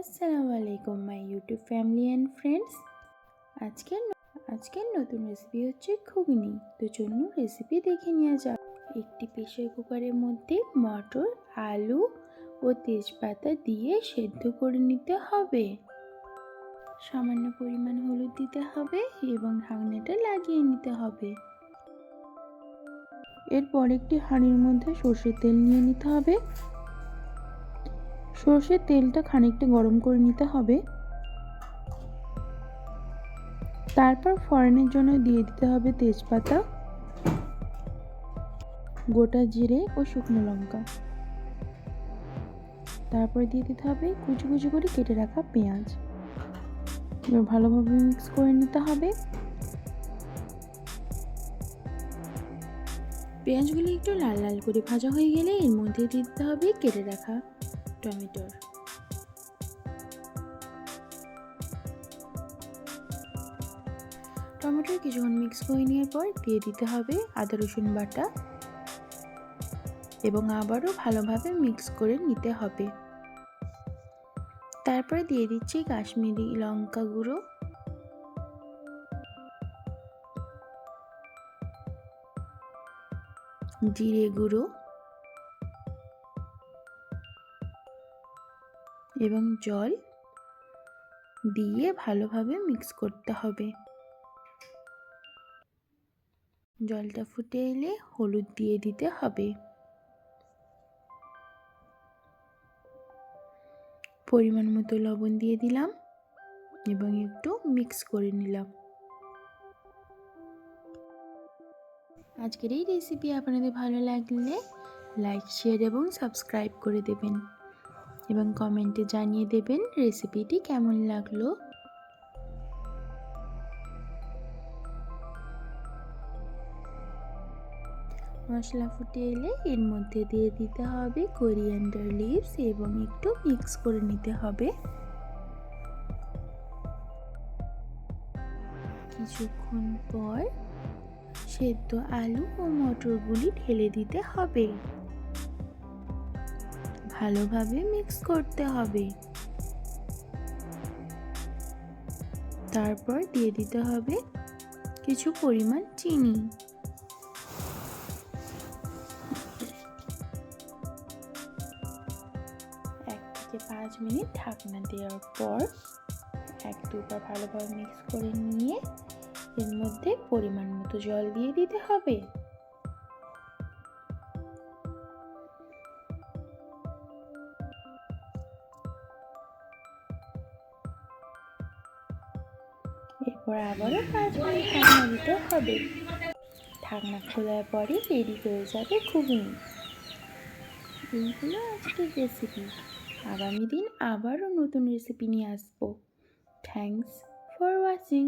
আসসালামু আলাইকুম, my YouTube family and friends. আজকের আজকের নতুন রেসিপি হচ্ছে ঘুগনি। তো চলুন রেসিপি দেখে নেওয়া যাক। একটি প্রেশার কুকারের মধ্যে মটর, আলু ও তেজপাতা দিয়ে সেদ্ধ করে নিতে হবে। সামান্য পরিমাণ হলুদ দিতে হবে এবং ঢাকনাটা লাগিয়ে নিতে হবে। এরপর একটি হাঁড়ির মধ্যে সর্ষের তেল নিয়ে নিতে হবে। সর্ষের তেলটা খানিকটা গরম করে নিতে হবে। তারপর ফোড়নের জন্য দিয়ে দিতে হবে তেজপাতা, গোটা জিরে ও শুকনো লঙ্কা। তারপর দিয়ে দিতে হবে কুচি কুচি করে কেটে রাখা পেঁয়াজ। এবার ভালোভাবে মিক্স করে নিতে হবে। পেঁয়াজগুলি একটু লাল লাল করে ভাজা হয়ে গেলে এর মধ্যে দিয়ে দিতে হবে কেটে রাখা টমেটোর। টমেটোর কিছুক্ষণ মিক্স করে নেওয়ার পর দিয়ে দিতে হবে আদা, রসুন বাটা এবং আবারও ভালোভাবে মিক্স করে নিতে হবে। তারপরে দিয়ে দিচ্ছি কাশ্মীরি লঙ্কা গুঁড়ো। জিরে গুঁড়ো। এবং জল দিয়ে ভালোভাবে মিক্স করতে হবে। জলটা ফুটে এলে হলুদ দিয়ে দিতে হবে। পরিমাণ মতো লবণ দিয়ে দিলাম এবং একটু মিক্স করে নিলাম। আজকের এই রেসিপি আপনাদের ভালো লাগলে লাইক, শেয়ার এবং সাবস্ক্রাইব করে দেবেন। এবং কমেন্টে জানিয়ে দেবেন রেসিপিটি কেমন লাগল। মশলা ফুটে এলে এর মধ্যে দিয়ে দিতে হবে কোরিয়ান্ডার লিভস এবং একটু মিক্স করে নিতে হবে। কিছুক্ষণ পর সেদ্ধ আলু ও মটরগুলি ঢেলে দিতে হবে। ভালোভাবে মিক্স করতে হবে। তারপর দিয়ে দিতে হবে কিছু পরিমাণ চিনি। এক থেকে পাঁচ মিনিট ঢাকনা দেওয়ার পর এক দুবার ভালোভাবে মিক্স করে নিয়ে এর মধ্যে পরিমাণ মতো জল দিয়ে দিতে হবে। এরপর আবারও পাঁচ মিনিট ঢাকনা দিতে হবে। ঢাকনা খোলার পরে রেডি হয়ে যাবে ঘুগনি। এইগুলো আজকের রেসিপি আগামী দিন আবারও নতুন রেসিপি নিয়ে আসব। Thanks for watching